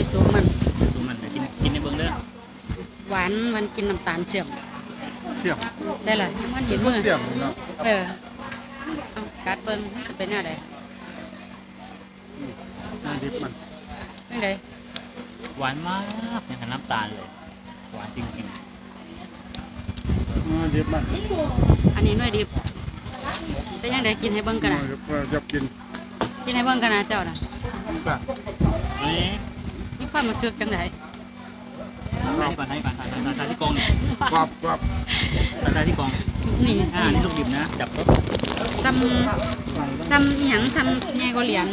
อยสูงมันสูงมันเดี๋ยวกินกินในเบิ้งเด้อหวานมันกินน้ำตาลเชื่อมเสียบใช่เลยมันเห็นมือเสียบเนาะเออเอากัดเบิ้งมันจะเป็นแนวใดน้ำดิบมันเป็นไงหวานมากอย่างกับน้ำตาลเลย หวานจริงน้ำดิบมันอันนี้หน่วยดิบเป็นยังไงกินให้เบิ้งกันนะจะกินกินให้เบิ้งกันนะเจ้าน่ะแบบๆนี่มี ความรู้สึกจังไดให้ก่อนให้ก่อนทานทานที่กองเนี่ยกรอบกรอบทานที่กองนี่อ่านี่ลูกดิบนะ จับปุ๊บซ้ำซ้ำอีหยังซ้ำใหญ่กว่าเหรียญ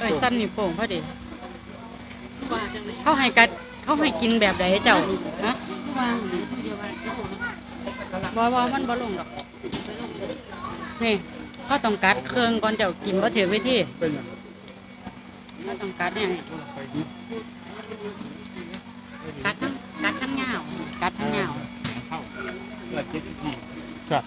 เอ้ยซ้ำนี่วโป่งพอดีเขาให้กัดเขาให้กินแบบใดเจ้าฮะบ่บ่มันบ่ลงดอกนี่เขาต้องกัดเครื่องก่อนเจ้ากินบ่ถือไว้ที่ เป็นอย่ต้องกัดเนี่ยกัดทั้งกัดทั้งยากัดทั้งยาเข้าเกิดที่นี่ครับ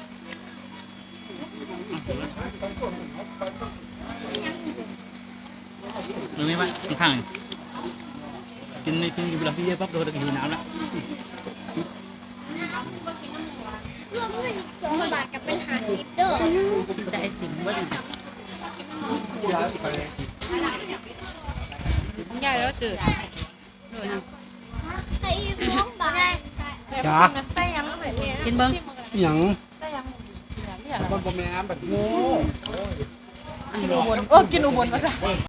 หรือไม่ว่าข้างกินในกินกินเวลาพี่เยอะปั๊บโดนตะกี้น้ำละรวสองบาทกับเป็นหาสิบเด้อจะไอติมเบ่นี่ทั้ง ยายแล้วสื่อดูนะไอ้สองบาทจ้าไปยังเหมือนเนี่ยกินเบิ้งหยังไปยังบนบนแม่น้ำแบบโง่อันนี้อุบลเออกินอุบลมาซะ